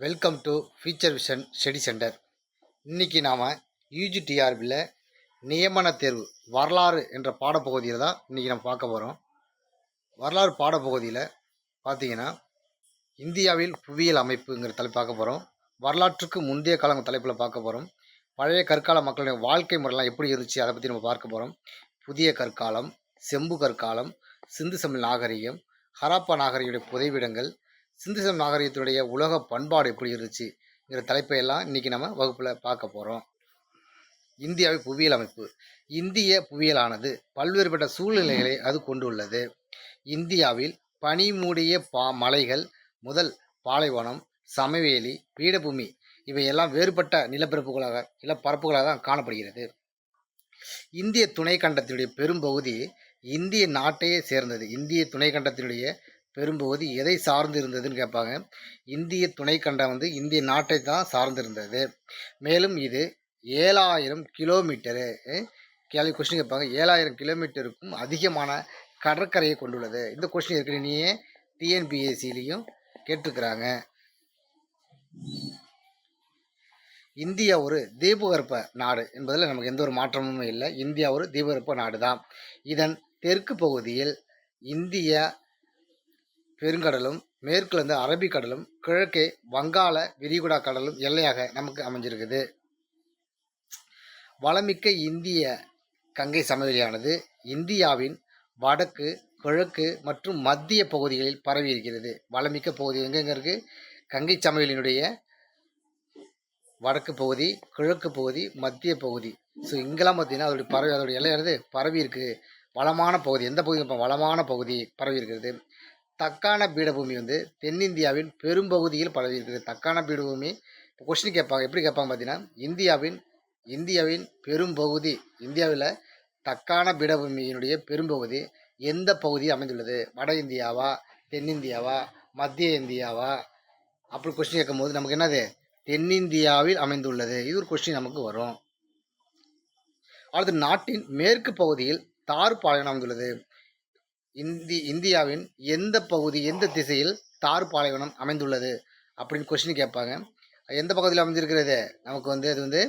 Welcome to future vision study centre இன்றைக்கி நாம் யூஜிடிஆர்பியில் நியமன தேர்வு வரலாறு என்ற பாடப்பகுதியில் தான் இன்றைக்கி நம்ம பார்க்க போகிறோம் வரலாறு பாடப்பகுதியில் பார்த்தீங்கன்னா இந்தியாவில் புவியியல் அமைப்புங்கிற தலைப்பு பார்க்க போகிறோம் வரலாற்றுக்கு முந்தைய காலம் தலைப்பில் பார்க்க போகிறோம் பழைய கற்கால மக்களுடைய வாழ்க்கை முறைலாம் எப்படி இருந்துச்சு அதை பற்றி நம்ம பார்க்க போகிறோம் புதிய கற்காலம் செம்பு கற்காலம் சிந்து சமிழ் நாகரிகம் ஹராப்பா நாகரிகளுடைய புதைவிடங்கள் சிந்திசம் நாகரிகத்துடைய நாகரிகத்தினுடைய உலக பண்பாடு எப்படி இருந்துச்சுங்கிற தலைப்பை எல்லாம் இன்றைக்கி நம்ம வகுப்பில் பார்க்க போகிறோம் இந்தியாவின் புவியியல் அமைப்பு. இந்திய புவியியலானது பல்வேறுபட்ட சூழ்நிலைகளை அது கொண்டுள்ளது. இந்தியாவில் பனிமூடிய பா மலைகள் முதல் பாலைவனம் சமவெளி பீடபூமி இவையெல்லாம் வேறுபட்ட நிலப்பரப்புகளாக நிலப்பரப்புகளாக தான் காணப்படுகிறது. இந்திய துணைக்கண்டத்தினுடைய பெரும்பகுதி இந்திய நாட்டையே சேர்ந்தது. இந்திய துணைக்கண்டத்தினுடைய பெரும்பகுதி எதை சார்ந்து இருந்ததுன்னு கேட்பாங்க. இந்திய துணைக்கண்டம் வந்து இந்திய நாட்டை தான் சார்ந்து இருந்தது மேலும் இது ஏழாயிரம் கிலோமீட்டரு. கேள்வி கொஸ்டின் கேட்பாங்க. ஏழாயிரம் கிலோமீட்டருக்கும் அதிகமான கடற்கரையை கொண்டுள்ளது. இந்த கொஸ்டின் ஏற்கனவே டிஎன்பிஎஸ்சிலையும் கேட்டிருக்கிறாங்க. இந்தியா ஒரு தீபகற்ப நாடு என்பதில் நமக்கு எந்த ஒரு மாற்றமும் இல்லை. இந்தியா ஒரு தீபகற்ப நாடு தான் இதன் தெற்கு பகுதியில் இந்திய பெருங்கடலும் மேற்குல அரபிக்கடலும் கிழக்கே வங்காள விரிகுடா கடலும் எல்லையாக நமக்கு அமைஞ்சிருக்குது. வளமிக்க இந்திய கங்கை சமவெளியானது இந்தியாவின் வடக்கு கிழக்கு மற்றும் மத்திய பகுதிகளில் பரவி இருக்கிறது வளமிக்க பகுதி எங்கெங்க இருக்கு? கங்கை சமவெளியினுடைய வடக்கு பகுதி கிழக்கு பகுதி மத்திய பகுதி. ஸோ இங்கெல்லாம் பார்த்தீங்கன்னா அதோடைய பரவி அதோடைய எல்லையானது பரவி இருக்கு வளமான பகுதி. எந்த பகுதி இப்போ வளமான பகுதி பரவி இருக்கிறது தக்கான பீடபூமி வந்து தென்னிந்தியாவின் பெரும்பகுதியில் பரவி இருக்குது தக்கான பீடபூமி இப்போ கொஸ்டின் கேட்பாங்க. எப்படி கேட்பாங்க பார்த்தீங்கன்னா இந்தியாவின் இந்தியாவின் பெரும்பகுதி இந்தியாவில் தக்கான பீடபூமியினுடைய பெரும்பகுதி எந்த பகுதி அமைந்துள்ளது? வட இந்தியாவா தென்னிந்தியாவா மத்திய இந்தியாவா? அப்படி கொஸ்டின் கேட்கும்போது நமக்கு என்னது? தென்னிந்தியாவில் அமைந்துள்ளது. இது ஒரு கொஸ்டின் நமக்கு வரும். அடுத்து நாட்டின் மேற்கு பகுதியில் தார் பாலைவனம் அமைந்துள்ளது. இந்தி இந்தியாவின் எந்த பகுதி எந்த திசையில் தார் பாலைவனம் அமைந்துள்ளது? அப்படின்னு கொஸ்டின் கேட்பாங்க. எந்த பகுதியில் அமைஞ்சிருக்கிறது நமக்கு வந்து அது வந்து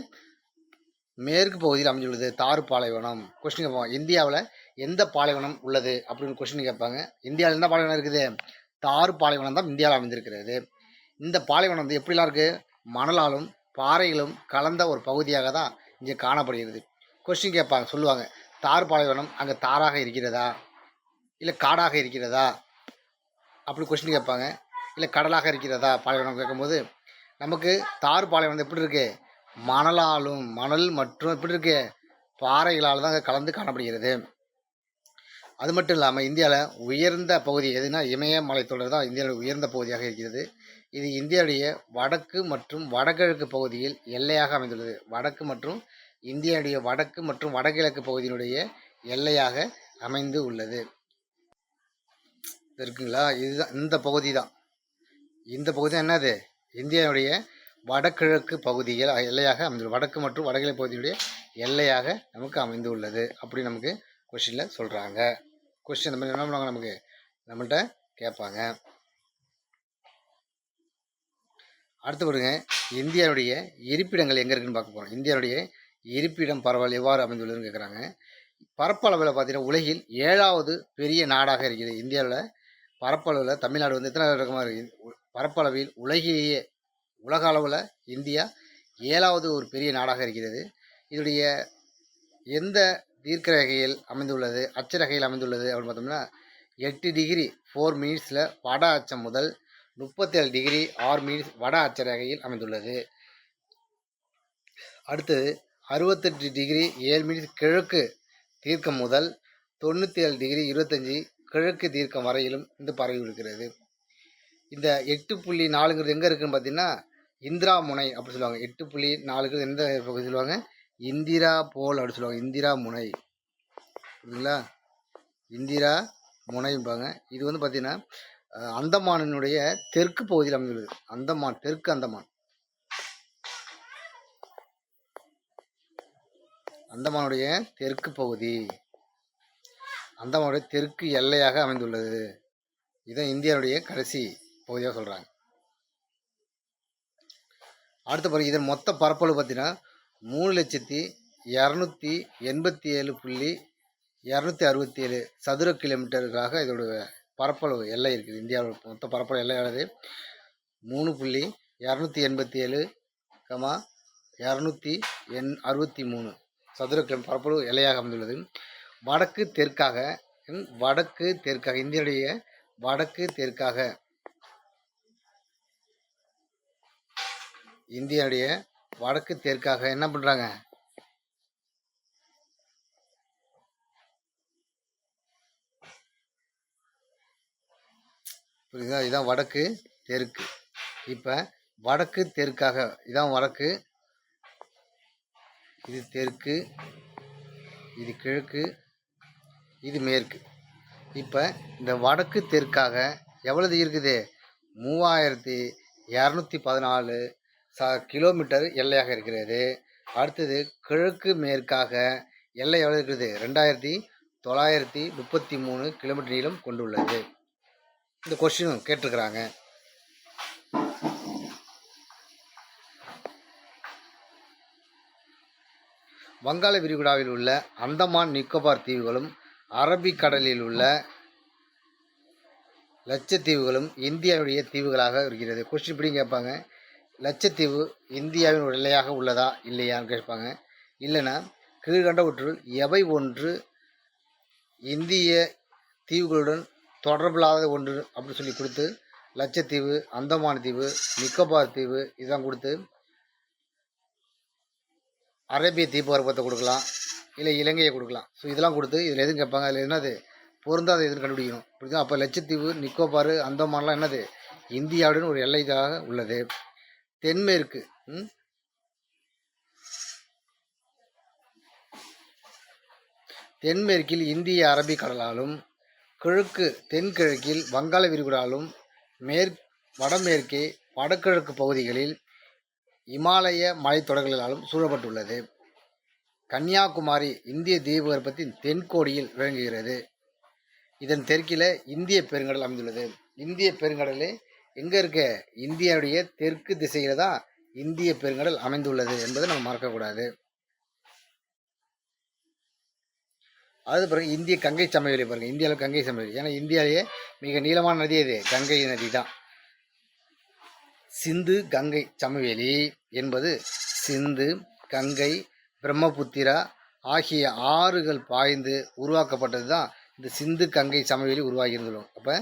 மேற்கு பகுதியில் அமைஞ்சுள்ளது தார் பாலைவனம். கொஸ்டின் கேட்பாங்க. இந்தியாவில் எந்த பாலைவனம் உள்ளது? அப்படின்னு கொஸ்டின் கேட்பாங்க. இந்தியாவில் என்ன பாலைவனம் இருக்குது? தார் பாலைவனம் தான் இந்தியாவில் அமைந்திருக்கிறது. இந்த பாலைவனம் வந்து எப்படிலாம் இருக்குது மணலாலும் பாறைகளும் கலந்த ஒரு பகுதியாக தான் இங்கே காணப்படுகிறது. கொஸ்டின் கேட்பாங்க சொல்லுவாங்க தார் பாலைவனம் அங்கே தாராக இருக்கிறதா? இல்லை காடாக இருக்கிறதா? அப்படி கொஸ்டின் கேட்பாங்க. இல்லை கடலாக இருக்கிறதா? பாலைவனம் கேட்கும்போது நமக்கு தார் பாலைவனம் எப்படி இருக்கு? மணலாலும் மணல் மற்றும் எப்படி இருக்கு? பாறைகளால் தான் அங்கே கலந்து காணப்படுகிறது. அது மட்டும் இல்லாமல் இந்தியாவில் உயர்ந்த பகுதி எதுனா இமயமலைத்தொடர் தான் இந்தியாவுடைய உயர்ந்த பகுதியாக இருக்கிறது. இது இந்தியாவுடைய வடக்கு மற்றும் வடகிழக்கு பகுதியில் எல்லையாக அமைந்துள்ளது. வடக்கு மற்றும் இந்தியாவுடைய வடக்கு மற்றும் வடகிழக்கு பகுதியினுடைய எல்லையாக அமைந்து உள்ளது. இருக்குங்களா? இதுதான் இந்த பகுதி தான் இந்த பகுதி தான் என்னது? இந்தியாவுடைய வடகிழக்கு பகுதிகள் எல்லையாக அமைந்துள்ளது. வடக்கு மற்றும் வடகிழக்கு பகுதியுடைய எல்லையாக நமக்கு அமைந்துள்ளது அப்படி நமக்கு கொஷினில் சொல்கிறாங்க கொஸ்டின் இந்த மாதிரி என்ன பண்ணுவாங்க நமக்கு? நம்மள்கிட்ட கேட்பாங்க. அடுத்து பாருங்க இந்தியாவுடைய இருப்பிடங்கள் எங்கே இருக்குன்னு பார்க்க போகிறோம் இந்தியாவுடைய இருப்பிடம் பரவல் எவ்வாறு அமைந்துள்ளதுன்னு கேட்குறாங்க பரப்பளவில் பார்த்தீங்கன்னா உலகில் ஏழாவது பெரிய நாடாக இருக்குது. இந்தியாவில் பரப்பளவில் தமிழ்நாடு வந்து எத்தனை ரகமாக இருக்குது பரப்பளவில் உலகிலேயே உலக அளவில் இந்தியா ஏழாவது ஒரு பெரிய நாடாக இருக்கிறது. இதனுடைய எந்த தீர்க்கரகையில் அமைந்துள்ளது அச்சரகையில் அமைந்துள்ளது அப்படின்னு பார்த்தோம்னா எட்டு டிகிரி ஃபோர் மினிட்ஸில் வட அச்சம் முதல் முப்பத்தேழு டிகிரி ஆறு மினிட்ஸ் வட அச்சரகையில் அமைந்துள்ளது. அடுத்தது அறுபத்தெட்டு டிகிரி ஏழு மினிட்ஸ் கிழக்கு தீர்க்கம் முதல் தொண்ணூற்றி ஏழு டிகிரி இருபத்தஞ்சி கிழக்கு தீர்க்கம் வரையிலும் இந்த பரவி இருக்கிறது. இந்த எட்டு புள்ளி நாலுங்கிறது எங்கே இருக்குன்னு பார்த்தீங்கன்னா இந்திரா முனை அப்படி சொல்லுவாங்க. எட்டு புள்ளி நாலுங்கிறது எந்த பகுதி சொல்லுவாங்க? இந்திரா போல் அப்படி சொல்லுவாங்க. இந்திரா முனை. புரியுதுங்களா? இந்திரா முனைம்பாங்க இது வந்து பார்த்தீங்கன்னா அந்தமானினுடைய தெற்கு பகுதியில் அமைந்துள்ளது. அந்தமான் தெற்கு அந்தமான். அந்தமானுடைய தெற்கு பகுதி. அந்தமானுடைய தெற்கு எல்லையாக அமைந்துள்ளது. இதுதான் இந்தியாவுடைய கடைசி பகுதியாக சொல்கிறாங்க அடுத்த பிறகு இதன் மொத்த பரப்பளவு பார்த்தீங்கன்னா மூணு லட்சத்தி இரநூத்தி எண்பத்தி ஏழு புள்ளி இரநூத்தி அறுபத்தி ஏழு சதுர கிலோமீட்டருக்காக இதோட பரப்பளவு எல்லை இருக்குது. இந்தியாவோட மொத்த பரப்பளவு எல்லையானது மூணு புள்ளி இரநூத்தி எண்பத்தி ஏழு கமா இரநூத்தி எண் அறுபத்தி மூணு சதுர கிலோ பரப்பளவு எல்லையாக அமைந்துள்ளது. வடக்கு தெற்காக வடக்கு தெற்காக இந்தியாவுடைய வடக்கு தெற்காக இந்தியாவுடைய வடக்கு தெற்காக என்ன பண்ணுறாங்க புரியுதா? இதான் வடக்கு தெற்கு. இப்போ வடக்கு தெற்காக இதான் வடக்கு இது தெற்கு இது கிழக்கு இது மேற்கு. இப்போ இந்த வடக்கு தெற்காக எவ்வளவு இருக்குது? மூவாயிரத்தி இரநூத்தி பதினாலு ச கிலோமீட்டர் எல்லையாக இருக்கிறது. அடுத்தது கிழக்கு மேற்காக எல்லை எவ்வளோ இருக்குது? ரெண்டாயிரத்தி தொள்ளாயிரத்தி முப்பத்தி மூணு கிலோமீட்டர் நீளம் கொண்டுள்ளது. இந்த கொஸ்டினும் கேட்டிருக்கிறாங்க. வங்காள விரிகுடாவில் உள்ள அந்தமான் நிக்கோபார் தீவுகளும் அரபிக்கடலில் உள்ள லட்சத்தீவுகளும் இந்தியாவுடைய தீவுகளாக இருக்கிறது. கொஸ்டின் இப்படி கேட்பாங்க. லட்சத்தீவு இந்தியாவின் ஒரு எல்லையாக உள்ளதா இல்லையான்னு கேட்பாங்க. இல்லைன்னா கீழ்கண்டவற்றுள் எவை ஒன்று? இந்திய தீவுகளுடன் தொடர்பில்லாத ஒன்று அப்படின்னு சொல்லி கொடுத்து லட்சத்தீவு அந்தமான் தீவு நிக்கோபார் தீவு இதெல்லாம் கொடுத்து அரேபிய தீபகற்பத்தை கொடுக்கலாம். இல்லை இலங்கையை கொடுக்கலாம். ஸோ இதெல்லாம் கொடுத்து இதில் எதுவும் கேட்பாங்க? அதில் என்னது? பொருந்தாத எதுன்னு கண்டுபிடிக்கணும்? புரியுதா? அப்போ லட்சத்தீவு நிக்கோபார் அந்தமான்லாம் என்னது? இந்தியாவுடன் ஒரு எல்லை இதாக உள்ளது. தென்மேற்கு ம்? தென்மேற்கில் இந்திய அரபிக்கடலாலும் கிழக்கு தென்கிழக்கில் வங்காள விரிகுடாலும் மேற் வடமேற்கே வடகிழக்கு பகுதிகளில் இமாலய மலைத்தொடர்களாலும் சூழப்பட்டுள்ளது. கன்னியாகுமரி இந்திய தீபகற்பத்தின் தென்கோடியில் விளங்குகிறது. இதன் தெற்கில் இந்திய பெருங்கடல் அமைந்துள்ளது. இந்திய பெருங்கடலே எங்கே இருக்க? இந்தியாவுடைய தெற்கு திசையில தான் இந்திய பெருங்கடல் அமைந்துள்ளது என்பதை நம்ம மறக்கக்கூடாது. அது பிறகு இந்திய கங்கை சமவெளி பாருங்க. இந்தியாவில் கங்கை சமவெளி. ஏன்னா இந்தியாவிலேயே மிக நீளமான நதி இது கங்கை நதி தான். சிந்து கங்கை சமவெளி என்பது சிந்து கங்கை பிரம்மபுத்திரா ஆகிய ஆறுகள் பாய்ந்து உருவாக்கப்பட்டது தான் இந்த சிந்து கங்கை சமவெளி உருவாகி அப்போ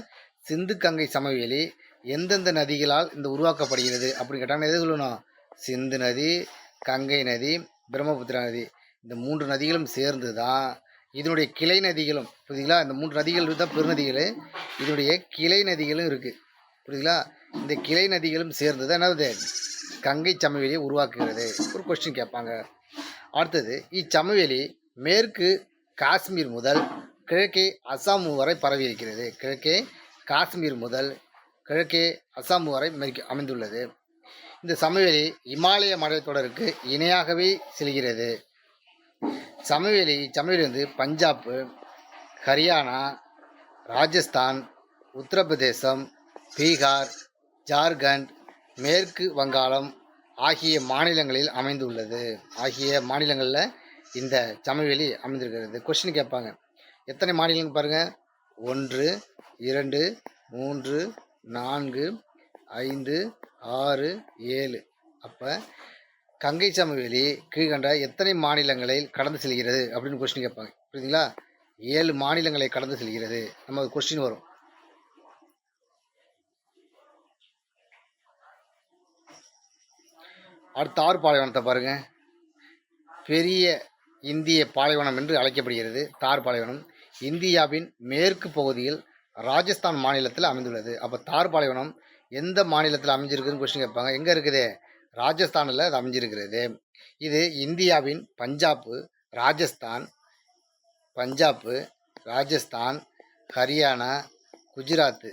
சிந்து கங்கை சமவெளி எந்தெந்த நதிகளால் இந்த உருவாக்கப்படுகிறது அப்படின்னு கேட்டாங்கன்னா எது சொல்லணும்? சிந்து நதி கங்கை நதி பிரம்மபுத்திரா நதி. இந்த மூன்று நதிகளும் சேர்ந்து தான் இதனுடைய கிளை நதிகளும் புரியுதுங்களா? இந்த மூன்று நதிகள் தான் பெருநதிகள். இதனுடைய கிளை நதிகளும் இருக்குது புரியுதுங்களா? இந்த கிளை நதிகளும் சேர்ந்து தான் என்னது? கங்கை சமவெளியை உருவாக்குகிறது. ஒரு கொஸ்டின் கேட்பாங்க. அடுத்தது இச்சமவெளி மேற்கு காஷ்மீர் முதல் கிழக்கே அசாம் வரை பரவி இருக்கிறது கிழக்கே காஷ்மீர் முதல் கிழக்கே அசாம் வரை அமைந்துள்ளது. இந்த சமவெளி இமாலய மலைத்தொடருக்கு இணையாகவே செல்கிறது. சமவெளி இச்சமவெளி வந்து பஞ்சாப் ஹரியானா ராஜஸ்தான் உத்தரப்பிரதேசம் பீகார் ஜார்க்கண்ட் மேற்கு வங்காளம் ஆகிய மாநிலங்களில் அமைந்துள்ளது. ஆகிய மாநிலங்களில் இந்த சமவெளி அமைந்திருக்கிறது. கொஸ்டின் கேட்பாங்க. எத்தனை மாநிலங்கள் பாருங்கள் ஒன்று இரண்டு மூன்று நான்கு ஐந்து ஆறு ஏழு. அப்போ கங்கை சமவெளி கீழ்கண்ட எத்தனை மாநிலங்களை கடந்து செல்கிறது? அப்படின்னு கொஸ்டின் கேட்பாங்க. புரியுதுங்களா? ஏழு மாநிலங்களை கடந்து செல்கிறது. நம்ம கொஸ்டின் வரும். அடுத்த ஆறு பாலைவனத்தை பாருங்க. பெரிய இந்திய பாலைவனம் என்று அழைக்கப்படுகிறது. தார் பாலைவனம். இந்தியாவின் மேற்கு பகுதியில் ராஜஸ்தான் மாநிலத்தில் அமைந்துள்ளது. அப்போ தார் பாலைவனம் எந்த மாநிலத்தில் அமைஞ்சிருக்குன்னு கொஸ்டின் கேட்பாங்க. எங்கே இருக்குது? ராஜஸ்தானில் அது அமைஞ்சிருக்கிறது. இது இந்தியாவின் பஞ்சாப்பு ராஜஸ்தான் பஞ்சாப்பு ராஜஸ்தான் ஹரியானா குஜராத்து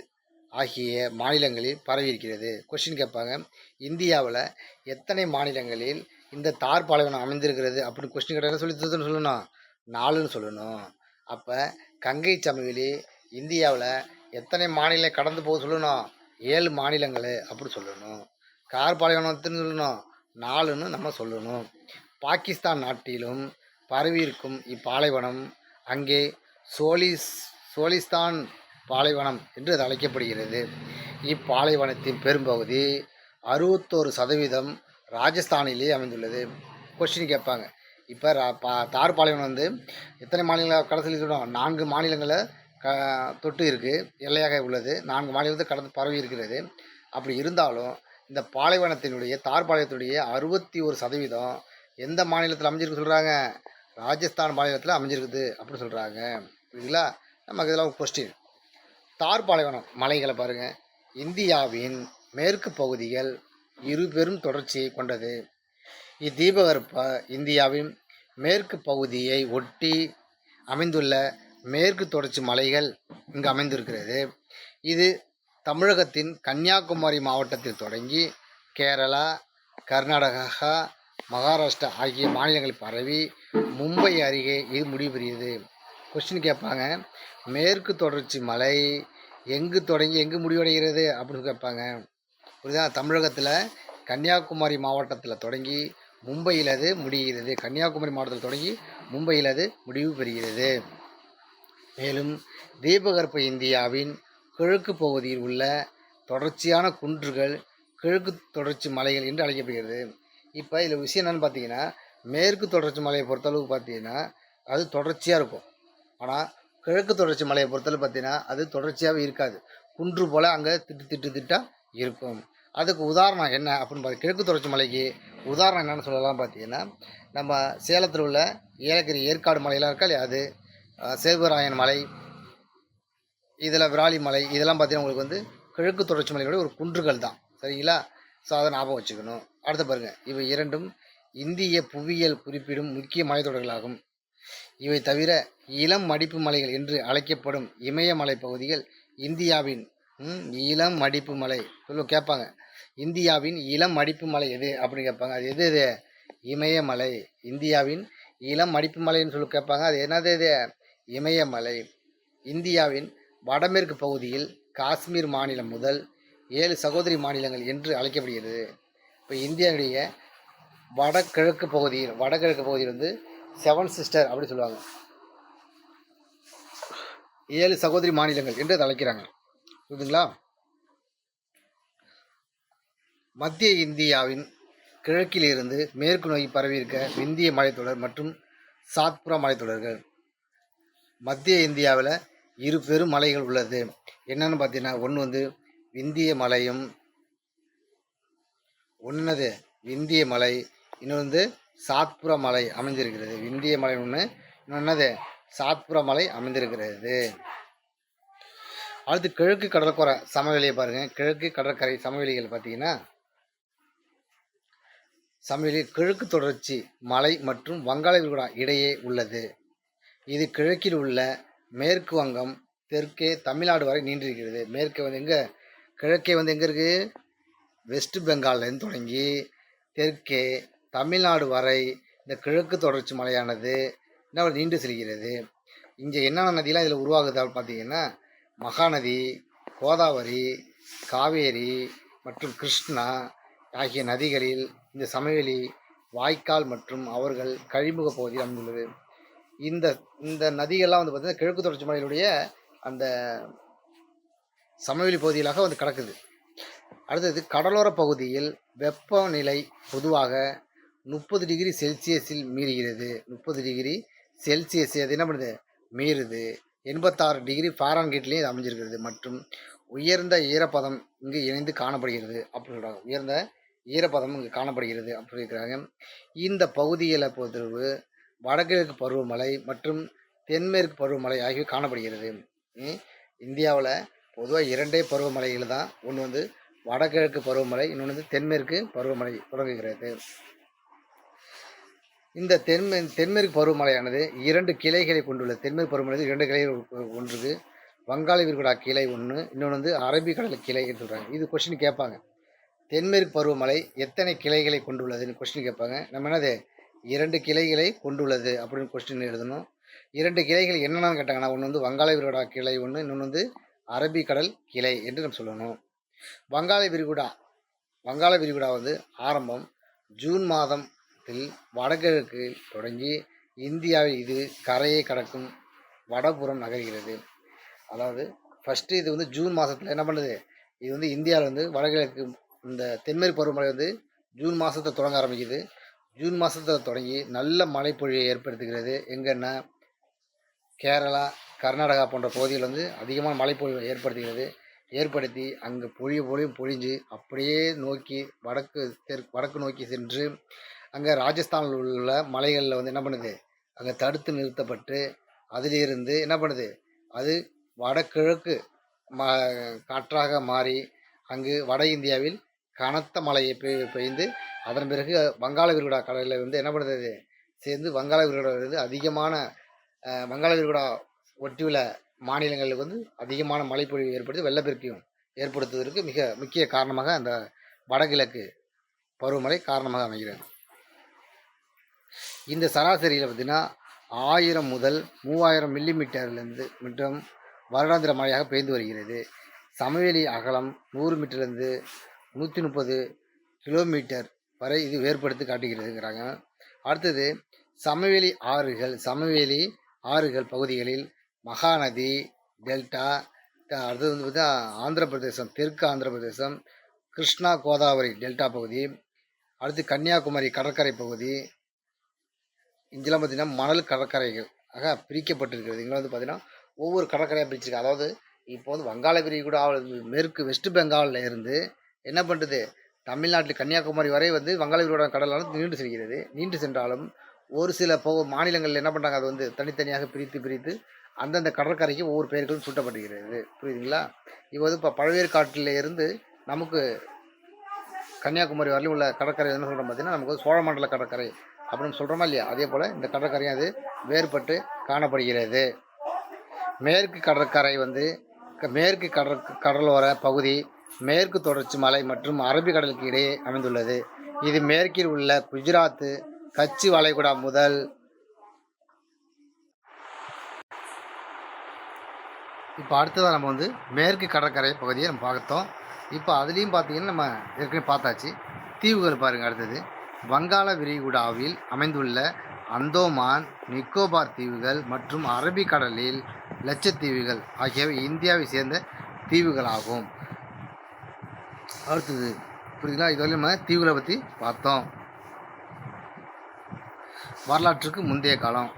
ஆகிய மாநிலங்களில் பரவி இருக்கிறது கொஸ்டின் கேட்பாங்க இந்தியாவில் எத்தனை மாநிலங்களில் இந்த தார் பாலைவனம் அமைந்திருக்கிறது? அப்படின்னு கொஸ்டின் கேட்டால் சொல்லி தருதுன்னு சொல்லணும். நாலுன்னு சொல்லணும். அப்போ கங்கை சமவெளி இந்தியாவில் எத்தனை மாநிலம் கடந்து போக சொல்லணும். ஏழு மாநிலங்கள் அப்படி சொல்லணும். கார் பாலைவனத்துன்னு சொல்லணும். நாலுன்னு நம்ம சொல்லணும். பாகிஸ்தான் நாட்டிலும் பரவியிருக்கும் இப்பாலைவனம் அங்கே சோலிஸ் சோலிஸ்தான் பாலைவனம் என்று அது அழைக்கப்படுகிறது. இப்பாலைவனத்தின் பெரும்பகுதி அறுபத்தோரு சதவீதம் ராஜஸ்தானிலே அமைந்துள்ளது. கொஸ்டின் கேட்பாங்க. இப்போ பா தார் பாலைவனம் வந்து எத்தனை மாநில கடத்தில் சொல்லுவோம் நான்கு மாநிலங்களை க தொட்டு இருக்குது எல்லையாக உள்ளது. நான்கு மாநிலத்தை கடந்து பரவி இருக்கிறது. அப்படி இருந்தாலும் இந்த பாலைவனத்தினுடைய தார் பாளையத்துடைய அறுபத்தி ஒரு சதவீதம் எந்த மாநிலத்தில் அமைஞ்சிருக்கு சொல்கிறாங்க ராஜஸ்தான் மாநிலத்தில் அமைஞ்சிருக்குது அப்படின்னு சொல்கிறாங்க புரியுதுங்களா? நமக்கு இதெல்லாம் கொஸ்டின் தார் பாலைவனம் மலைகளை பாருங்கள் இந்தியாவின் மேற்கு பகுதிகள் இரு பெரும் தொடர்ச்சியை கொண்டது. இத்தீபகற்ப இந்தியாவின் மேற்கு பகுதியை ஒட்டி அமைந்துள்ள மேற்கு தொடர்ச்சி மலைகள் இங்கு அமைந்திருக்கிறது. இது தமிழகத்தின் கன்னியாகுமரி மாவட்டத்தில் தொடங்கி கேரளா கர்நாடகா மகாராஷ்டிரா ஆகிய மாநிலங்களில் பரவி மும்பை அருகே இது முடிவு பெரியது கொஸ்டின் கேட்பாங்க. மேற்கு தொடர்ச்சி மலை எங்கு தொடங்கி எங்கு முடிவடைகிறது அப்படின்னு கேட்பாங்க. புரியுதா? தமிழகத்தில் கன்னியாகுமரி மாவட்டத்தில் தொடங்கி மும்பையில் அது முடிகிறது. கன்னியாகுமரி மாவட்டத்தில் தொடங்கி மும்பையில் அது முடிவு பெறுகிறது. மேலும் தீபகற்ப இந்தியாவின் கிழக்கு பகுதியில் உள்ள தொடர்ச்சியான குன்றுகள் கிழக்கு தொடர்ச்சி மலைகள் என்று அழைக்கப்படுகிறது. இப்போ இதில் விஷயம் என்னென்னு பார்த்தீங்கன்னா மேற்கு தொடர்ச்சி மலையை பொறுத்தளவுக்கு பார்த்தீங்கன்னா அது தொடர்ச்சியாக இருக்கும். ஆனால் கிழக்கு தொடர்ச்சி மலையை பொறுத்தளவு பார்த்தீங்கன்னா அது தொடர்ச்சியாகவே இருக்காது. குன்று போல் அங்கே திட்டு திட்டு திட்டாக இருக்கும். அதுக்கு உதாரணம் என்ன அப்படின்னு பார்த்து கிழக்கு தொடர்ச்சி மலைக்கு உதாரணம் என்னென்னு சொல்லலாம் பார்த்தீங்கன்னா நம்ம சேலத்தில் உள்ள ஏலகிரி ஏற்காடு மலையெல்லாம் இருக்கா இல்லையா? அது அஹ், மலை இதில் விராலி மலை இதெல்லாம் பார்த்தீங்கன்னா உங்களுக்கு வந்து கிழக்கு தொடர்ச்சி மலையோட ஒரு குன்றுகள் தான். சரிங்களா? ஸோ அதை ஞாபகம் வச்சுக்கணும். அடுத்து பாருங்கள் இவை இரண்டும் இந்திய புவியியல் குறிப்பிடும் முக்கிய மலைத்தொடர்களாகும். இவை தவிர இளம் மடிப்பு மலைகள் என்று அழைக்கப்படும் இமயமலை பகுதிகள் இந்தியாவின் ம், இளம் மடிப்பு மலை. சொல்லு கேட்பாங்க. இந்தியாவின் இளம் மடிப்பு மலை எது அப்படின்னு கேட்பாங்க. அது எது இது? இமயமலை இந்தியாவின் இளம் மடிப்பு மலைன்னு சொல்லி கேட்பாங்க. அது என்னது இது? இமயமலை இந்தியாவின் வடமேற்கு பகுதியில் காஷ்மீர் மாநிலம் முதல் ஏழு சகோதரி மாநிலங்கள் என்று அழைக்கப்படுகிறது. இப்போ இந்தியாவுடைய வடகிழக்கு பகுதியில் வடகிழக்கு பகுதியில் வந்து செவன் சிஸ்டர் அப்படின்னு சொல்லுவாங்க. ஏழு சகோதரி மாநிலங்கள் என்று அதை அழைக்கிறாங்க. புரியுதுங்களா? மத்திய இந்தியாவின் கிழக்கிலிருந்து மேற்கு நோக்கி பரவியிருக்க விந்திய மலைத்தொடர் மற்றும் சாத்புரா மலைத்தொடர்கள். மத்திய இந்தியாவில் இரு பெரும் மலைகள் உள்ளது. என்னன்னு பார்த்தீங்கன்னா ஒன்று வந்து விந்திய மலையும் ஒன்னது விந்திய மலை. இன்னொன்று வந்து சாத்புர மலை அமைந்திருக்கிறது. விந்திய மலை ஒன்று இன்னொன்னது சாத்புர மலை அமைந்திருக்கிறது. அடுத்து கிழக்கு கடற்கரை சமவெளியை பாருங்கள் கிழக்கு கடற்கரை சமவெளிகள் பார்த்தீங்கன்னா சமவெளி கிழக்கு தொடர்ச்சி மலை மற்றும் வங்காள விரிகுடா இடையே உள்ளது. இது கிழக்கில் உள்ள மேற்கு வங்கம் தெற்கே தமிழ்நாடு வரை நீண்டிருக்கிறது. மேற்கு வந்து எங்கே? கிழக்கே வந்து எங்கே இருக்குது வெஸ்ட் பெங்கால்லேருந்து தொடங்கி தெற்கே தமிழ்நாடு வரை இந்த கிழக்கு தொடர்ச்சி மலையானது என்ன நீண்டு செல்கிறது. இங்கே என்னென்ன நதியெலாம் இதில் உருவாகுது அப்படின்னு பார்த்தீங்கன்னா மகாநதி கோதாவரி காவேரி மற்றும் கிருஷ்ணா ஆகிய நதிகளில் இந்த சமவெளி வாய்க்கால் மற்றும் அவர்கள் கழிமுக பகுதியில் அமைந்துள்ளது. இந்த இந்த நதிகள்லாம் வந்து பார்த்திங்கன்னா கிழக்கு தொடர்ச்சி மலையினுடைய அந்த சமவெளி பகுதியிலாக வந்து கிடக்குது. அடுத்தது கடலோர பகுதியில் வெப்பநிலை பொதுவாக முப்பது டிகிரி செல்சியஸில் மீறுகிறது. முப்பது டிகிரி செல்சியஸ் அது என்ன பண்ணுது? மீறுது. எண்பத்தாறு டிகிரி ஃபாரன்கீட்லேயும் இது அமைஞ்சிருக்கிறது. மற்றும் உயர்ந்த ஈரப்பதம் இங்கு இணைந்து காணப்படுகிறது அப்படி சொல்கிறாங்க உயர்ந்த ஈரப்பதம் இங்கு காணப்படுகிறது அப்படி இருக்கிறாங்க இந்த பகுதிகளை பொறுத்தளவு வடகிழக்கு பருவமழை மற்றும் தென்மேற்கு பருவமழை ஆகியவை காணப்படுகிறது. இந்தியாவில் பொதுவாக இரண்டே பருவமழைகள் தான் ஒன்று வந்து வடகிழக்கு பருவமழை இன்னொன்று வந்து தென்மேற்கு பருவமழை தொடங்குகிறது. இந்த தென்மே தென்மேற்கு பருவமழையானது இரண்டு கிளைகளை கொண்டுள்ளது தென்மேற்கு பருவமழை இரண்டு கிளைகள் ஒன்றுக்கு வங்காள விரிகுடா கிளை ஒன்று இன்னொன்று வந்து அரபிக்கடல் கிளைன்னு சொல்கிறாங்க இது கொஸ்டின் கேட்பாங்க. தென்மேற்கு பருவமழை எத்தனை கிளைகளை கொண்டுள்ளதுன்னு கொஸ்டின் கேட்பாங்க. நம்ம என்னது? இரண்டு கிளைகளை கொண்டுள்ளது அப்படின்னு கொஸ்டின் எழுதணும். இரண்டு கிளைகள் என்னென்னு கேட்டாங்கன்னா ஒன்று வந்து வங்காள விரிகுடா கிளை ஒன்று இன்னொன்று வந்து அரபிக்கடல் கிளை என்று நம்ம சொல்லணும். வங்காள விரிகுடா வங்காள விரிகுடா வந்து ஆரம்பம் ஜூன் மாதம் மாதத்தில் வடகிழக்கு தொடங்கி இந்தியாவில் இது கரையை கடக்கும் வடபுறம் நகர்கிறது. அதாவது ஃபஸ்ட்டு இது வந்து ஜூன் மாதத்தில் என்ன பண்ணுது? இது வந்து இந்தியாவில் வந்து வடகிழக்கு இந்த தென்மேற்கு பருவமழை வந்து ஜூன் மாதத்தை தொடங்க ஆரம்பிக்குது. ஜூன் மாதத்தில் தொடங்கி நல்ல மழைப்பொழியை ஏற்படுத்துகிறது. எங்கன்னா கேரளா கர்நாடகா போன்ற பகுதியில் வந்து அதிகமான மழைப்பொழிவை ஏற்படுத்துகிறது. ஏற்படுத்தி அங்கே பொழிய பொழியும் பொழிஞ்சு அப்படியே நோக்கி வடக்கு தெற்கு வடக்கு நோக்கி சென்று அங்கே ராஜஸ்தானில் உள்ள மலைகளில் வந்து என்ன பண்ணுது? அங்கே தடுத்து நிறுத்தப்பட்டு அதிலிருந்து என்ன பண்ணுது? அது வடகிழக்கு ம காற்றாக மாறி அங்கு வட இந்தியாவில் கனத்த மழையை பெய் பெய்ந்து அதன் பிறகு வங்காள விரிகுடா கடலில் வந்து என்ன பண்ணுறது சேர்ந்து வங்காள விரிகுடாவிலிருந்து அதிகமான வங்காள விரிகுடா ஒட்டியுள்ள மாநிலங்களுக்கு வந்து அதிகமான மழைப்பொழிவு ஏற்படுத்தி வெள்ளப்பெருக்கையும் ஏற்படுத்துவதற்கு மிக முக்கிய காரணமாக அந்த வடகிழக்கு பருவமழை காரணமாக அமைகிறது. இந்த சராசரியில் பார்த்திங்கன்னா ஆயிரம் முதல் மூவாயிரம் மில்லிமீட்டர்லேருந்து மற்றும் வருடாந்திர மழையாக பெய்து வருகிறது. சமவெளி அகலம் நூறு மீட்டர்லேருந்து நூற்றி முப்பது கிலோமீட்டர் வரை இது வேறுபடுத்தி காட்டுகிறதுங்கிறாங்க. அடுத்தது சமவெளி ஆறுகள் சமவெளி ஆறுகள் பகுதிகளில் மகாநதி டெல்டா அடுத்தது வந்து பார்த்தா ஆந்திர பிரதேசம் தெற்கு ஆந்திர பிரதேசம் கிருஷ்ணா கோதாவரி டெல்டா பகுதி அடுத்து கன்னியாகுமரி கடற்கரை பகுதி இங்கெல்லாம் பார்த்தீங்கன்னா மணல் கடற்கரைகள். ஆக பிரிக்கப்பட்டிருக்கிறது. இங்கே வந்து பார்த்தீங்கன்னா ஒவ்வொரு கடற்கரையாக பிரிச்சிருக்கு. அதாவது இப்போ வந்து வங்காள விரிகுடா மேற்கு வெஸ்ட் பெங்காலில் இருந்து என்ன பண்ணுறது தமிழ்நாட்டில் கன்னியாகுமரி வரை வந்து வங்காள விரிகுடா கடலானது நீண்டு செல்கிறது. நீண்டு சென்றாலும் ஒரு சில போ மாநிலங்களில் என்ன பண்ணுறாங்க அது வந்து தனித்தனியாக பிரித்து பிரித்து அந்தந்த கடற்கரைக்கு ஒவ்வொரு பெயர்களும் சூட்டப்படுகிறது புரியுதுங்களா? இப்போ வந்து இப்போ பழவேற்காட்டில் இருந்து நமக்கு கன்னியாகுமரி வரையிலும் உள்ள கடற்கரை என்ன சொல்கிறோம் பார்த்தீங்கன்னா நமக்கு வந்து சோழமண்டல கடற்கரை அப்படின்னு சொல்கிறோமா இல்லையா? அதே போல் இந்த கடற்கரையும் அது வேறுபட்டு காணப்படுகிறது. மேற்கு கடற்கரை வந்து க- மேற்கு கடற் கடலோர பகுதி மேற்கு தொடர்ச்சி மலை மற்றும் அரபிக்கடலுக்கு இடையே அமைந்துள்ளது. இது மேற்கில் உள்ள குஜராத்து கச்சி வளைகுடா முதல் இப்போ அடுத்ததாக நம்ம வந்து மேற்கு கடற்கரை பகுதியை நம்ம பார்த்தோம் இப்போ அதுலேயும் பார்த்தீங்கன்னா நம்ம ஏற்கனவே பார்த்தாச்சு. தீவுகள் பாருங்கள் அடுத்தது. வங்காள விரிகுடாவில் அமைந்துள்ள அந்தோமான் நிக்கோபார் தீவுகள் மற்றும் அரபிக்கடலில் லட்சத்தீவுகள் ஆகியவை இந்தியாவை சேர்ந்த தீவுகளாகும். அடுத்தது புரியுதுங்களா? இதுவரை நம்ம தீவுகளை பற்றி பார்த்தோம். வரலாற்றுக்கு முந்தைய காலம்.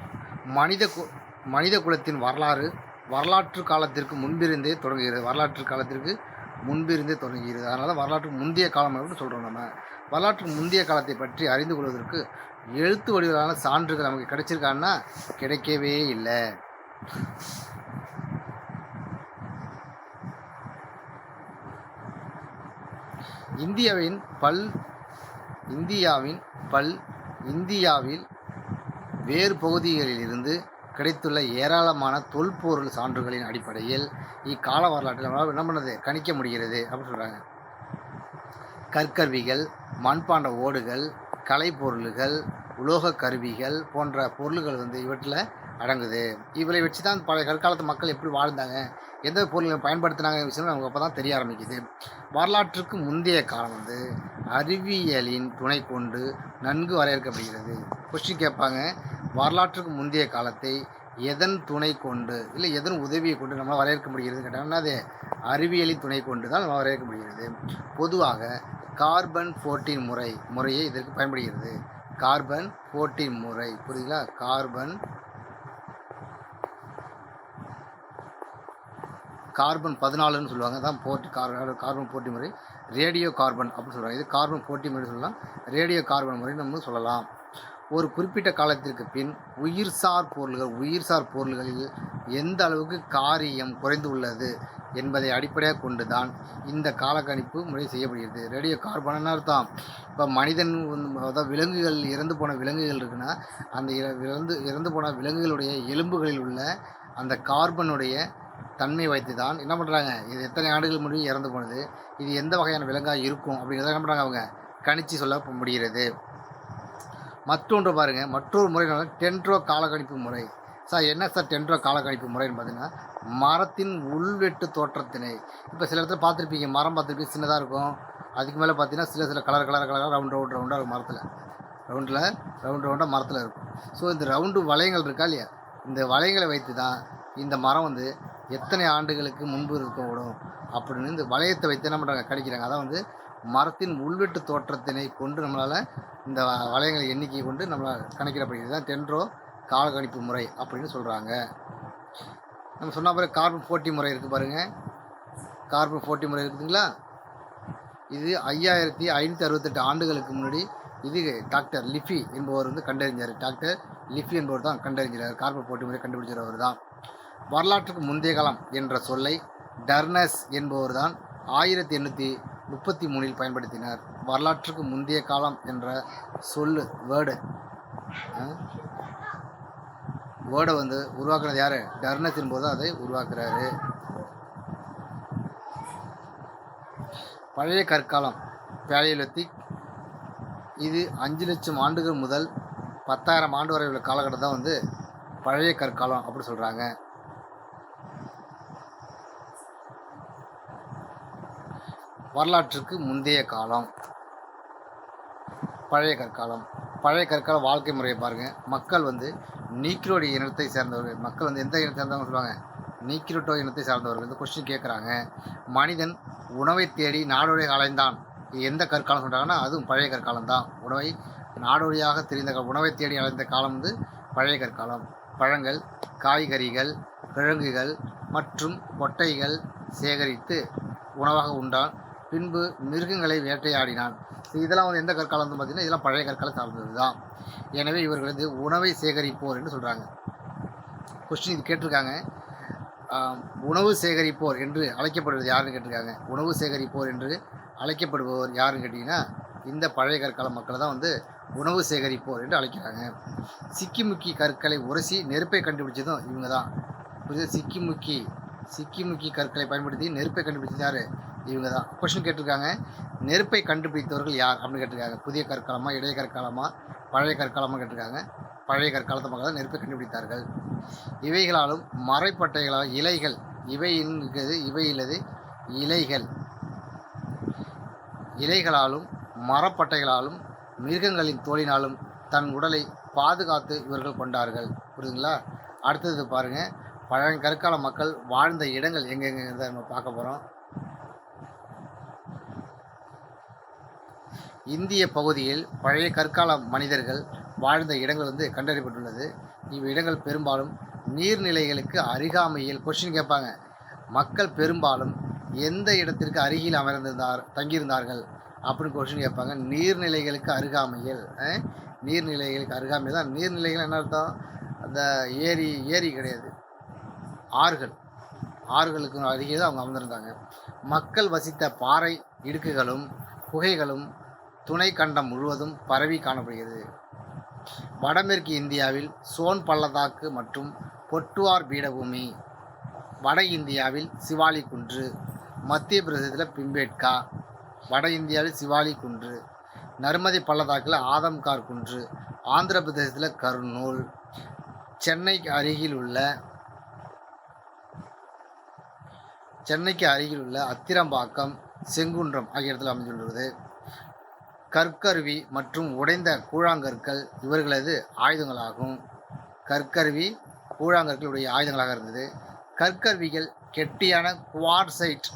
மனித கு மனித குலத்தின் வரலாறு வரலாற்று காலத்திற்கு முன்பிருந்தே தொடங்குகிறது. வரலாற்று காலத்திற்கு முன்பிருந்தே தொடங்குகிறது. அதனால் வரலாற்று முந்தைய காலம் அப்படின்னு சொல்கிறோம் நம்ம. வரலாற்று முந்தைய காலத்தை பற்றி அறிந்து கொள்வதற்கு எழுத்து வடிவிலான சான்றுகள் நமக்கு கிடைச்சிருக்கான்னா கிடைக்கவே இல்லை. இந்தியாவின் பல் இந்தியாவின் பல் இந்தியாவில் வேறு பகுதிகளிலிருந்து கிடைத்துள்ள ஏராளமான தொல்பொருள் சான்றுகளின் அடிப்படையில் இக்கால வரலாற்றில் நம்மளால் என்ன பண்ணுறது கணிக்க முடிகிறது அப்படின்னு சொல்கிறாங்க கற்கருவிகள் மண்பாண்ட ஓடுகள் கலைப்பொருள்கள் உலோக கருவிகள் போன்ற பொருள்கள் வந்து இவற்றில் அடங்குது. இவரை வச்சு தான் பழைய கற்காலத்து மக்கள் எப்படி வாழ்ந்தாங்க எந்த பொருள்களை பயன்படுத்தினாங்க விஷயம் நமக்கு அப்போ தான் தெரிய ஆரம்பிக்குது. வரலாற்றுக்கு முந்தைய காலம் வந்து அறிவியலின் துணை கொண்டு நன்கு வரையறுக்கப்படுகிறது. கொஸ்டின் கேட்பாங்க வரலாற்றுக்கு முந்தைய காலத்தை எதன் துணை கொண்டு இல்லை எதன் உதவியை கொண்டு நம்மளால் வரையறுக்க முடிகிறது கேட்டாங்கன்னா அது? அறிவியலின் துணை கொண்டு தான் நம்ம வரையறுக்க முடிகிறது. பொதுவாக கார்பன் ஃபோர்டீன் முறை முறையே இதற்கு பயன்படுகிறது. கார்பன் ஃபோர்டீன் முறை புரியுதுங்களா? கார்பன் கார்பன் பதினாலுன்னு சொல்லுவாங்க. தான் போர்ட்டி கார் கார்பன் போட்டி முறை. ரேடியோ கார்பன் அப்படின்னு சொல்கிறாங்க இது கார்பன் போட்டி முறை சொல்லலாம். ரேடியோ கார்பன் முறை நம்ம சொல்லலாம். ஒரு குறிப்பிட்ட காலத்திற்கு பின் உயிர்சார் பொருள்கள் உயிர்சார் பொருள்களில் எந்த அளவுக்கு காரியம் குறைந்து உள்ளது என்பதை அடிப்படையாக கொண்டு தான் இந்த காலக்கணிப்பு முறை செய்யப்படுகிறது. ரேடியோ கார்பன் அர்த்தம். இப்போ மனிதன் வந்து அதாவது விலங்குகள் இறந்து போன விலங்குகள் இருக்குன்னா அந்த இறந்து இறந்து போன விலங்குகளுடைய எலும்புகளில் உள்ள அந்த கார்பனுடைய தன்மை வைத்து தான் என்ன பண்ணுறாங்க இது எத்தனை ஆண்டுகள் முடியும் இறந்து போனது. இது எந்த வகையான விலங்காக இருக்கும் அப்படிங்கிறத என்ன பண்ணுறாங்க அவங்க கணிச்சு சொல்ல முடிகிறது. மற்றொன்று பாருங்கள் மற்றொரு முறை டென்ட்ரோ காலக்கணிப்பு முறை. சார் என்ன சார் டென்ட்ரோ காலக்கணிப்பு முறைன்னு பார்த்தீங்கன்னா மரத்தின் உள்வெட்டு தோற்றத்தினை. இப்போ சில இடத்துல பார்த்துருப்பீங்க மரம் பார்த்துருப்பீங்க சின்னதாக இருக்கும். அதுக்கு மேலே பார்த்தீங்கன்னா சில சில கலர் கலர் கலராக ரவுண்ட் ரவுண்ட் ரவுண்டாக இருக்கும் மரத்தில். ரவுண்டில் ரவுண்ட் ரவுண்டாக மரத்தில் இருக்கும். ஸோ இந்த ரவுண்டு வளையங்கள் இருக்கா இல்லையா? இந்த வளையங்களை வைத்து தான் இந்த மரம் வந்து எத்தனை ஆண்டுகளுக்கு முன்பு இருக்கக்கூடும் அப்படின்னு இந்த வளையத்தை வைத்து என்ன பண்ணுறாங்க கணிக்கிறாங்க அதான் வந்து மரத்தின் உள்வெட்டு தோற்றத்தினை கொண்டு நம்மளால் இந்த வளையங்கள் வளையங்களை எண்ணிக்கை கொண்டு நம்மளால் கணக்கிடப்படுகிறது. தான் டென்ட்ரோ காலக்கணிப்பு முறை அப்படின்னு சொல்கிறாங்க நம்ம சொன்ன பிறகு கார்பன் போட்டி முறை இருக்குது பாருங்கள் கார்பன் போட்டி முறை இருக்குதுங்களா? இது ஐயாயிரத்தி ஐநூற்றி அறுபத்தெட்டு ஆண்டுகளுக்கு முன்னாடி இது டாக்டர் லிஃபி என்பவர் வந்து கண்டறிஞ்சார். டாக்டர் லிஃபி என்பவர் தான் கண்டறிஞ்சார். கார்பன் போட்டி முறை கண்டுபிடிச்சவர் தான். வரலாற்றுக்கு முந்தைய காலம் என்ற சொல்லை டர்னஸ் என்பவர் தான் ஆயிரத்தி எண்ணூற்றி முப்பத்தி மூணில் பயன்படுத்தினர். வரலாற்றுக்கு முந்தைய காலம் என்ற சொல்லு வேர்டு. வேர்டை வந்து உருவாக்குனது யார்? டர்னத்தின் போது அதை உருவாக்குறாரு. பழைய கற்காலம் பேலியோலித்திக் இது அஞ்சு லட்சம் ஆண்டுகள் முதல் பத்தாயிரம் ஆண்டு வரை உள்ள காலகட்டம் தான் வந்து பழைய கற்காலம் அப்படி சொல்கிறாங்க வரலாற்றுக்கு முந்தைய காலம். பழைய கற்காலம். பழைய கற்கால வாழ்க்கை முறையை பாருங்கள் மக்கள் வந்து நீக்கிரோடைய இனத்தை சேர்ந்தவர்கள். மக்கள் வந்து எந்த இனத்தை சேர்ந்தவங்க சொல்லுவாங்க? நீக்கிரோட்டோ இனத்தை சார்ந்தவர்கள். இந்த கொஸ்டின் கேட்குறாங்க மனிதன் உணவை தேடி நாடோடைய அலைந்தான். எந்த கற்காலம் சொல்கிறாங்கன்னா அதுவும் பழைய கற்காலம் தான். உணவை நாடோடியாக தெரிந்த உணவை தேடி அலைந்த காலம் வந்து பழைய கற்காலம். பழங்கள் காய்கறிகள் கிழங்குகள் மற்றும் கொட்டைகள் சேகரித்து உணவாக உண்டான். பின்பு மிருகங்களை வேட்டையாடினான். இதெல்லாம் வந்து எந்த கற்காலம் வந்து பார்த்தீங்கன்னா இதெல்லாம் பழைய கற்காலம் சார்ந்தது தான் எனவே இவர்கள் வந்து உணவை சேகரிப்போர் என்று சொல்கிறாங்க கொஸ்டின் இது கேட்டிருக்காங்க. உணவு சேகரிப்போர் என்று அழைக்கப்படுவது யாருன்னு கேட்டிருக்காங்க. உணவு சேகரிப்போர் என்று அழைக்கப்படுபவர் யாருன்னு கேட்டிங்கன்னா இந்த பழைய கற்கால மக்களை தான் வந்து உணவு சேகரிப்போர் என்று அழைக்கிறாங்க. சிக்கிமுக்கி கற்களை உரசி நெருப்பை கண்டுபிடிச்சதும் இவங்க தான். புரியுது? சிக்கிமுக்கி சிக்கிமுக்கி கற்களை பயன்படுத்தி நெருப்பை கண்டுபிடிச்சது யார்? இவங்க தான் கொஷின் கேட்டிருக்காங்க நெருப்பை கண்டுபிடித்தவர்கள் யார் அப்படின்னு கேட்டிருக்காங்க. புதிய கற்காலமாக இடைய கற்காலமாக பழைய கற்காலமாக கேட்டிருக்காங்க. பழைய கற்காலத்து மக்கள் தான் நெருப்பை கண்டுபிடித்தார்கள். இவைகளாலும் மறைப்பட்டைகளால் இலைகள் இவை இருக்கிறது இவை இல்லது இலைகள். இலைகளாலும் மரப்பட்டைகளாலும் மிருகங்களின் தோலினாலும் தன் உடலை பாதுகாத்து இவர்கள் கொண்டார்கள். புரியுதுங்களா? அடுத்தது பாருங்கள் பழைய கற்கால மக்கள் வாழ்ந்த இடங்கள் எங்கெங்கிறத நம்ம பார்க்க போகிறோம் இந்திய பகுதியில் பழைய கற்கால மனிதர்கள் வாழ்ந்த இடங்கள் வந்து கண்டறியப்பட்டுள்ளது. இவ் இடங்கள் பெரும்பாலும் நீர்நிலைகளுக்கு அருகாமையில் கொஸ்டின் கேட்பாங்க. மக்கள் பெரும்பாலும் எந்த இடத்திற்கு அருகில் அமர்ந்திருந்தார் தங்கியிருந்தார்கள் அப்படின்னு கொஸ்டின் கேட்பாங்க. நீர்நிலைகளுக்கு அருகாமையில் நீர்நிலைகளுக்கு அருகாமையில் தான். நீர்நிலைகள் என்ன அர்த்தம்? அந்த ஏரி ஏரி கிடையாது. ஆறுகள். ஆறுகளுக்கு அருகே தான் அவங்க அமர்ந்திருந்தாங்க. மக்கள் வசித்த பாறை இடுக்குகளும் குகைகளும் துணை கண்டம் முழுவதும் பரவி காணப்படுகிறது. வடமேற்கு இந்தியாவில் சோன் பள்ளத்தாக்கு மற்றும் பொட்டுவார் பீடபூமி வட இந்தியாவில் சிவாலி குன்று மத்திய பிரதேசத்தில் பிம்பேட்கா வட இந்தியாவில் சிவாலி குன்று நர்மதி பள்ளத்தாக்கில் ஆதம்கார் குன்று ஆந்திர பிரதேசத்தில் கர்னூல் சென்னைக்கு அருகில் உள்ள சென்னைக்கு அருகில் உள்ள அத்திரம்பாக்கம் செங்குன்றம் ஆகிய இடத்தில் அமைந்துள்ளது. கற்கருவி மற்றும் உடைந்த கூழாங்கற்கள் இவர்களது ஆயுதங்களாகும். கற்கருவி கூழாங்கற்களுடைய ஆயுதங்களாக இருந்தது. கற்கருவிகள் கெட்டியான குவாட்சைட்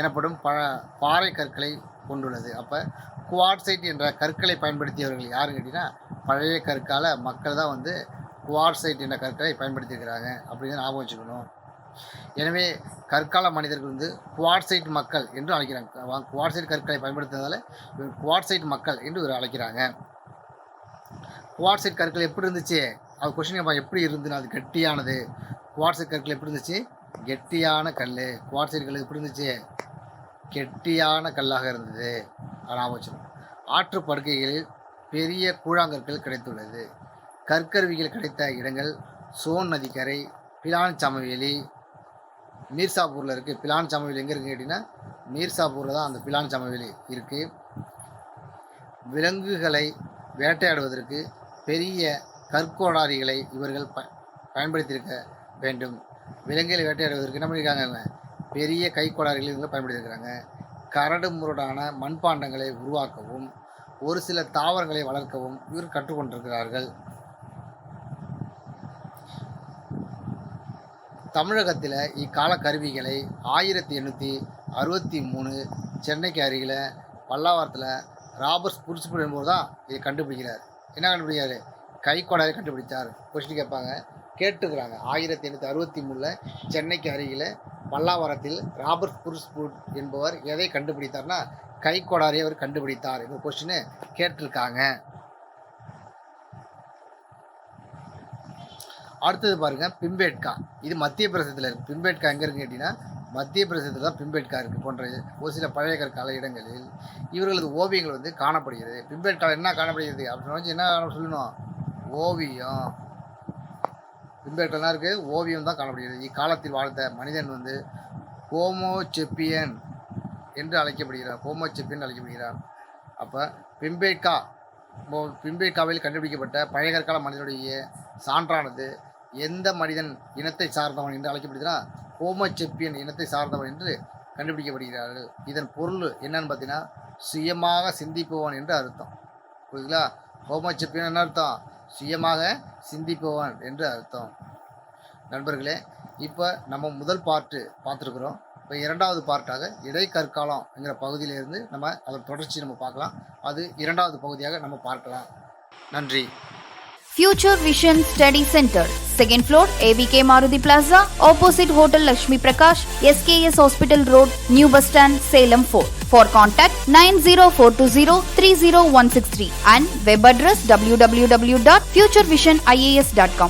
எனப்படும் ப பாறை கற்களை கொண்டுள்ளது. அப்போ குவாட்சைட் என்ற கற்களை பயன்படுத்தியவர்கள் யாருன்னு கேட்டிங்கன்னா பழைய கற்கால மக்கள் தான் வந்து குவாட்சைட் என்ற கற்களை பயன்படுத்தியிருக்கிறாங்க அப்படின்னு ஞாபகம் வச்சுக்கணும். எனவே கற்கால மனிதர்கள் வந்து குவாட்சைட் மக்கள் என்று அழைக்கிறாங்க. குவாட்சைட் கற்களை பயன்படுத்துறதால குவாட்சைட் மக்கள் என்று இவர் அழைக்கிறாங்க. குவாட்சைட் கற்கள் எப்படி இருந்துச்சு? அது கொஷின் எப்படி இருந்துன்னு அது கெட்டியானது. குவாட்சைட் கற்கள் எப்படி இருந்துச்சு? கெட்டியான கல் குவாட்சைட் கல் எப்படி இருந்துச்சு? கெட்டியான கல்லாக இருந்தது. ஞாபகம் ஆற்று படுக்கைகளில் பெரிய கூழாங்கற்கள் கிடைத்துள்ளது. கற்கருவிகள் கிடைத்த இடங்கள் சோன் நதிக்கரை பிலான் சமவெளி மீர்சாப்பூரில் இருக்குது பிலான் சமவெளி எங்கே இருக்குன்னு கேட்டிங்கன்னா மீர்சாப்பூரில் தான் அந்த பிலான் சமவெளி இருக்குது விலங்குகளை வேட்டையாடுவதற்கு பெரிய கற்கோடாரிகளை இவர்கள் ப பயன்படுத்தியிருக்க வேண்டும். விலங்குகளை வேட்டையாடுவதற்கு என்ன பண்ணியிருக்காங்க பெரிய கைக்கோடாரிகளை இவங்க பயன்படுத்தியிருக்கிறாங்க. கரடு முரடான மண்பாண்டங்களை உருவாக்கவும் ஒரு சில தாவரங்களை வளர்க்கவும் இவர் கற்றுக்கொண்டிருக்கிறார்கள். தமிழகத்தில் இக்கால கருவிகளை ஆயிரத்தி எண்ணூற்றி அறுபத்தி மூணு சென்னைக்கு அருகில் பல்லாவரத்தில் ராபர்ட்ஸ் புரிசுபுர் என்பவர் தான் இதை கண்டுபிடிக்கிறார். என்ன கண்டுபிடிக்கிறார்? கைக்கோடாரை கண்டுபிடித்தார் கொஸ்டின் கேட்பாங்க. கேட்டுக்கிறாங்க. ஆயிரத்தி எண்ணூற்றி அறுபத்தி மூணில் சென்னைக்கு அருகில் பல்லாவரத்தில் ராபர்ட் புரிஸ்புட் என்பவர் எதை கண்டுபிடித்தார்னா கைக்கோடாரை அவர் கண்டுபிடித்தார் என்ற கொஸ்டின் கேட்டிருக்காங்க. அடுத்தது பாருங்க பிம்பேட்கா. இது மத்திய பிரதேசத்தில் இருக்குது பிம்பேட்கா எங்கே இருக்குன்னு கேட்டிங்கன்னா மத்திய பிரதேசத்தில் தான் பிம்பேட்கா இருக்குது போன்ற ஒரு சில பழைய கற்கால இடங்களில் இவர்களது ஓவியங்கள் வந்து காணப்படுகிறது. பிம்பேட்கா என்ன காணப்படுகிறது அப்படின்னு என்ன சொல்லணும்? ஓவியம். பிம்பேட்கா இருக்குது ஓவியம் தான் காணப்படுகிறது. இக்காலத்தில் வாழ்ந்த மனிதன் வந்து ஹோமோ செப்பியன் என்று அழைக்கப்படுகிறார். ஹோமோ செப்பியன் அழைக்கப்படுகிறார். அப்போ பிம்பேட்கா மோ- கண்டுபிடிக்கப்பட்ட பழைய கற்கால மனிதனுடைய சான்றானது எந்த மனிதன் இனத்தை சார்ந்தவன் என்று அழைக்கப்படுகிறா ஹோமோசெப்பியன் இனத்தை சார்ந்தவன் என்று கண்டுபிடிக்கப்படுகிறார்கள். இதன் பொருள் என்னன்னு பார்த்தீங்கன்னா சுயமாக சிந்திப்பவன் என்று அர்த்தம். புரியுதுங்களா? ஹோமோசெப்பியன் என்ன அர்த்தம்? சுயமாக சிந்திப்பவன் என்று அர்த்தம். நண்பர்களே இப்போ நம்ம முதல் பார்ட்டு பார்த்துருக்குறோம். இப்போ இரண்டாவது பார்ட்டாக இடைக்கற்காலம் என்கிற பகுதியிலிருந்து நம்ம அதை தொடர்ச்சி நம்ம பார்க்கலாம் அது இரண்டாவது பகுதியாக நம்ம பார்க்கலாம் நன்றி future vision study centre second floor AVK Maruthi plaza opposite hotel Lakshmi Prakash SKS hospital road new bus stand Salem for for contact nine zero four two zero three zero one six three and web address W W W dot future vision IAS dot com